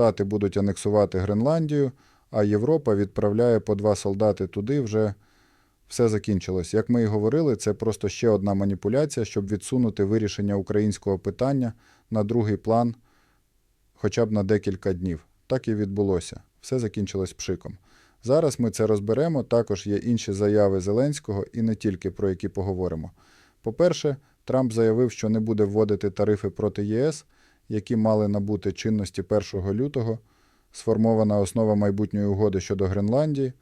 Штати будуть анексувати Гренландію, а Європа відправляє по два солдати туди вже все закінчилось. Як ми і говорили, це просто ще одна маніпуляція, щоб відсунути вирішення українського питання на другий план хоча б на декілька днів. Так і відбулося. Все закінчилось пшиком. Зараз ми це розберемо. Також є інші заяви Зеленського і не тільки про які поговоримо. По-перше, Трамп заявив, що не буде вводити тарифи проти ЄС, які мали набути чинності 1 лютого. Сформована основа майбутньої угоди щодо Гренландії.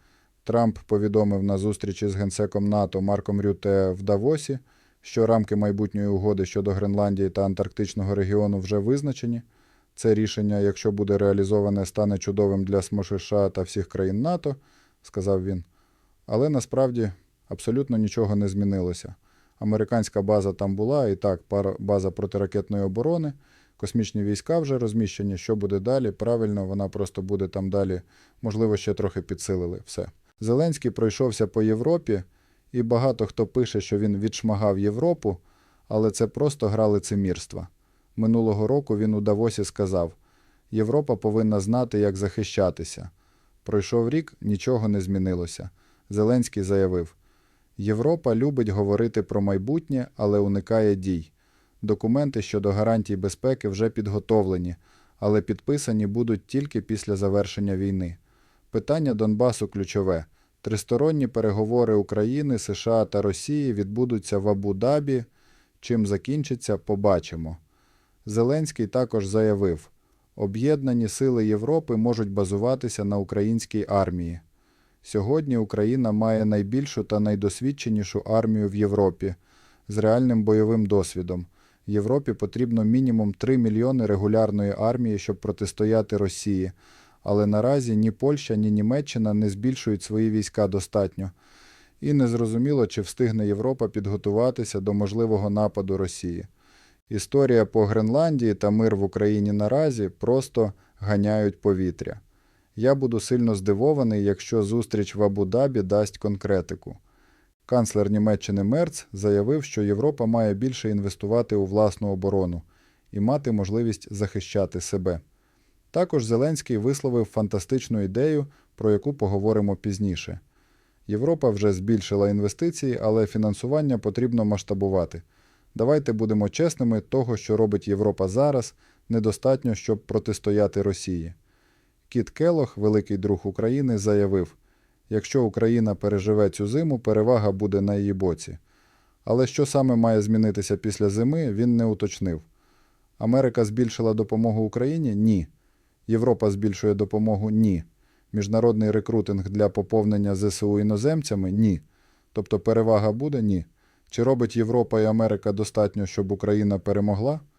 Трамп повідомив на зустрічі з генсеком НАТО Марком Рюте в Давосі, що рамки майбутньої угоди щодо Гренландії та Антарктичного регіону вже визначені. Це рішення, якщо буде реалізоване, стане чудовим для США та всіх країн НАТО, сказав він. Але насправді абсолютно нічого не змінилося. Американська база там була, і так, база протиракетної оборони, космічні війська вже розміщені. Що буде далі? Правильно, вона просто буде там далі, можливо, ще трохи підсилили. Все. Зеленський пройшовся по Європі, і багато хто пише, що він відшмагав Європу, але це просто гра лицемірства. Минулого року він у Давосі сказав: Європа повинна знати, як захищатися. Пройшов рік, нічого не змінилося. Зеленський заявив: Європа любить говорити про майбутнє, але уникає дій. Документи щодо гарантій безпеки вже підготовлені, але підписані будуть тільки після завершення війни. Питання Донбасу ключове. Тристоронні переговори України, США та Росії відбудуться в Абу-Дабі. Чим закінчиться, побачимо. Зеленський також заявив: об'єднані сили Європи можуть базуватися на українській армії. Сьогодні Україна має найбільшу та найдосвідченішу армію в Європі з реальним бойовим досвідом. Європі потрібно мінімум 3 мільйони регулярної армії, щоб протистояти Росії. Але наразі ні Польща, ні Німеччина не збільшують свої війська достатньо. І незрозуміло, чи встигне Європа підготуватися до можливого нападу Росії. Історія по Гренландії та мир в Україні наразі просто ганяють повітря. Я буду сильно здивований, якщо зустріч в Абу-Дабі дасть конкретику. Канцлер Німеччини Мерц заявив, що Європа має більше інвестувати у власну оборону і мати можливість захищати себе. Також Зеленський висловив фантастичну ідею, про яку поговоримо пізніше. Європа вже збільшила інвестиції, але фінансування потрібно масштабувати. Давайте будемо чесними, того, що робить Європа зараз, недостатньо, щоб протистояти Росії. Кіт Келох, великий друг України, заявив: якщо Україна переживе цю зиму, перевага буде на її боці. Але що саме має змінитися після зими, він не уточнив. Америка збільшила допомогу Україні? Ні. Європа збільшує допомогу? Ні. Міжнародний рекрутинг для поповнення ЗСУ іноземцями? Ні. Тобто перевага буде? Ні. Чи робить Європа і Америка достатньо, щоб Україна перемогла?